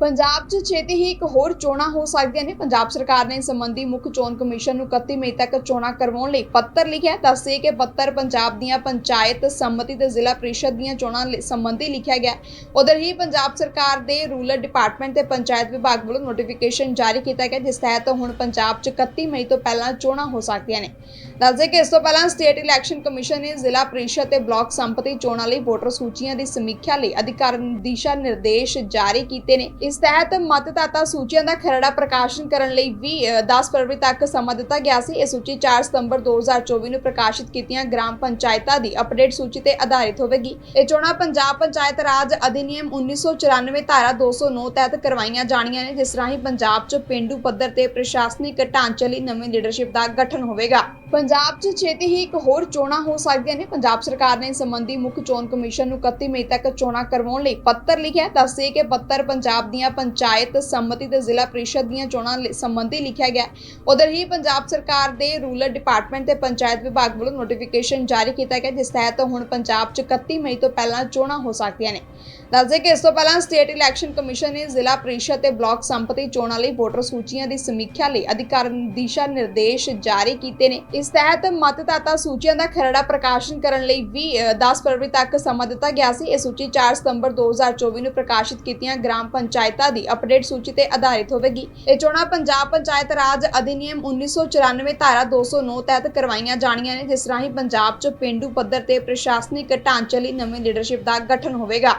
ਪੰਜਾਬ 'ਚ ਛੇਤੀ ਹੀ ਇੱਕ ਹੋਰ ਚੋਣਾਂ ਹੋ ਸਕਦੀਆਂ ਨੇ। ਪੰਜਾਬ ਸਰਕਾਰ ਨੇ ਇਸ ਸੰਬੰਧੀ ਮੁੱਖ ਚੋਣ ਕਮਿਸ਼ਨ ਨੂੰ 31 ਮਈ ਤੱਕ ਚੋਣਾਂ ਕਰਵਾਉਣ ਲਈ ਪੱਤਰ ਲਿਖਿਆ। ਹੈ ਕਿ ਪੱਤਰ ਪੰਜਾਬ ਦੀਆਂ ਪੰਚਾਇਤ ਸੰਮਤੀ ਤੇ ਜ਼ਿਲ੍ਹਾ ਪ੍ਰੀਸ਼ਦ ਦੀਆਂ ਚੋਣਾਂ ਲਈ- ਸੰਬੰਧੀ ਲਿਖਿਆ ਗਿਆ। ਉਧਰ ਹੀ ਪੰਜਾਬ ਸਰਕਾਰ ਦੇ ਰੂਰਲ ਡਿਪਾਰਟਮੈਂਟ ਤੇ ਪੰਚਾਇਤ ਵਿਭਾਗ ਵੱਲੋਂ ਨੋਟੀਫਿਕੇਸ਼ਨ ਜਾਰੀ ਕੀਤਾ ਗਿਆ, ਜਿਸ ਤਹਿਤ ਹੁਣ ਪੰਜਾਬ 'ਚ 31 ਮਈ ਤੋਂ ਪਹਿਲਾਂ ਚੋਣਾਂ ਹੋ ਸਕਦੀਆਂ ਨੇ। ਦੱਸਦੇ ਕਿ ਇਸ ਤੋਂ ਪਹਿਲਾਂ ਸਟੇਟ ਇਲੈਕਸ਼ਨ ਕਮਿਸ਼ਨ ਨੇ ਜ਼ਿਲ੍ਹਾ ਪ੍ਰੀਸ਼ਦ ਤੇ ਬਲਾਕ ਸੰਪਤੀ ਚੋਣਾਂ ਲਈ ਵੋਟਰ ਸੂਚੀਆਂ ਦੀ ਸਮੀਖਿਆ ਲਈ ਅਧਿਕਾਰ ਦਿਸ਼ਾ ਨਿਰਦੇਸ਼ ਜਾਰੀ ਕੀਤੇ ਨੇ। ਇਸ ਤਹਿਤ ਮਤਦਾਤਾ ਸੂਚੀਆਂ ਦਾ ਖਰੜਾ ਪ੍ਰਕਾਸ਼ਨ ਕਰਨ ਲਈ ਵੀ ਅ, 10 ਫਰਵਰੀ ਤੱਕ ਸਮਾਂ ਦਿੱਤਾ ਗਿਆ ਸੀ। ਇਹ ਸੂਚੀ 4 ਸਤੰਬਰ 2024 ਨੂੰ ਪ੍ਰਕਾਸ਼ਿਤ ਕੀਤੀਆਂ ਗ੍ਰਾਮ ਪੰਚਾਇਤਾਂ ਦੀ ਅਪਡੇਟ ਸੂਚੀ ਤੇ ਆਧਾਰਿਤ ਹੋਵੇਗੀ। ਇਹ ਚੋਣਾਂ ਪੰਜਾਬ ਪੰਚਾਇਤ ਰਾਜ ਅਧਿਨਿਯਮ 1994 ਧਾਰਾ 209 ਤਹਿਤ ਕਰਵਾਈਆਂ ਜਾਣੀਆਂ ਨੇ ਜਿਸ ਰਾਹੀਂ ਪੰਜਾਬ 'ਚ ਪਿੰਡੂ ਪੱਧਰ ਤੇ ਪ੍ਰਸ਼ਾਸਨਿਕ ਢਾਂਚੇ ਲਈ ਨਵੀਂ ਲੀਡਰਸ਼ਿਪ ਦਾ ਗਠਨ ਹੋਵੇਗਾ। ਪੰਜਾਬ 'ਚ ਛੇਤੀ ਹੀ ਇੱਕ ਹੋਰ ਚੋਣਾਂ ਹੋ ਸਕਦੀਆਂ ਨੇ। ਪੰਜਾਬ ਸਰਕਾਰ ਨੇ ਇਸ ਸੰਬੰਧੀ ਮੁੱਖ ਚੋਣ ਕਮਿਸ਼ਨ ਨੂੰ 31 ਮਈ ਤੱਕ ਚੋਣਾਂ ਕਰਵਾਉਣ ਲਈ ਪੱਤਰ ਲਿਖਿਆ ਹੈ। ਕਿ ਪੱਤਰ ਪੰਜਾਬ ਦੀ ਦੀਆਂ ਪੰਚਾਇਤ ਸੰਮਤੀ ਤੇ ਜ਼ਿਲ੍ਹਾ ਪ੍ਰੀਸ਼ਦ ਦੀਆਂ ਚੋਣਾਂ ਲਈ- ਸੰਬੰਧੀ ਲਿਖਿਆ ਗਿਆ ਉਧਰ ਹੀ ਪੰਜਾਬ ਸਰਕਾਰ ਦੇ ਰੂਰਲ ਡਿਪਾਰਟਮੈਂਟ ਤੇ ਪੰਚਾਇਤ ਵਿਭਾਗ ਵੱਲੋਂ ਨੋਟੀਫਿਕੇਸ਼ਨ ਜਾਰੀ ਕੀਤਾ ਗਿਆ ਜਿਸ ਤਹਿਤ ਹੁਣ ਪੰਜਾਬ 'ਚ 31 ਮਈ ਤੋਂ ਪਹਿਲਾਂ ਚੋਣਾਂ ਹੋ ਸਕਦੀਆਂ ਨੇ। ਦੱਸਦੇ ਕਿ ਇਸ ਤੋਂ ਪਹਿਲਾਂ ਸਟੇਟ ਇਲੈਕਸ਼ਨ ਕਮਿਸ਼ਨ ਨੇ ਜ਼ਿਲ੍ਹਾ ਪ੍ਰੀਸ਼ਦ ਤੇ ਬਲਾਕ ਸੰਮਤੀ ਚੋਣਾਂ ਲਈ ਵੋਟਰ ਸੂਚੀਆਂ ਦੀ ਸਮੀਖਿਆ ਲਈ ਅਧਿਕਾਰ ਦਿਸ਼ਾ ਨਿਰਦੇਸ਼ ਜਾਰੀ ਕੀਤੇ ਨੇ। ਇਸ ਤਹਿਤ ਮਤਦਾਤਾ ਸੂਚੀਆਂ ਦਾ ਖਰੜਾ ਪ੍ਰਕਾਸ਼ਨ ਕਰਨ ਲਈ ਵੀ ਅ, 10 ਫਰਵਰੀ ਤੱਕ ਸਮਾਂ ਦਿੱਤਾ ਗਿਆ ਸੀ। ਇਹ ਸੂਚੀ 4 ਸਤੰਬਰ 2024 ਨੂੰ ਪ੍ਰਕਾਸ਼ਿਤ ਕੀਤੀਆਂ ਗ੍ਰਾਮ ਪੰਚਾਇਤ ਪੰਚਾਇਤਾਂ ਦੀ ਅਪਡੇਟ ਸੂਚੀ ਤੇ ਆਧਾਰਿਤ ਹੋਵੇਗੀ। ਇਹ ਚੋਣਾਂ ਪੰਜਾਬ ਪੰਚਾਇਤ ਰਾਜ ਅਧਿਨਿਯਮ 1994 ਧਾਰਾ 209 ਤਹਿਤ ਕਰਵਾਈਆਂ ਜਾਣੀਆਂ ਨੇ, ਜਿਸ ਰਾਹੀਂ ਪੰਜਾਬ 'ਚ ਪਿੰਡੂ ਪੱਧਰ ਤੇ ਪ੍ਰਸ਼ਾਸਨਿਕ ਢਾਂਚੇ ਲਈ ਨਵੀਂ ਲੀਡਰਸ਼ਿਪ ਦਾ ਗਠਨ ਹੋਵੇਗਾ।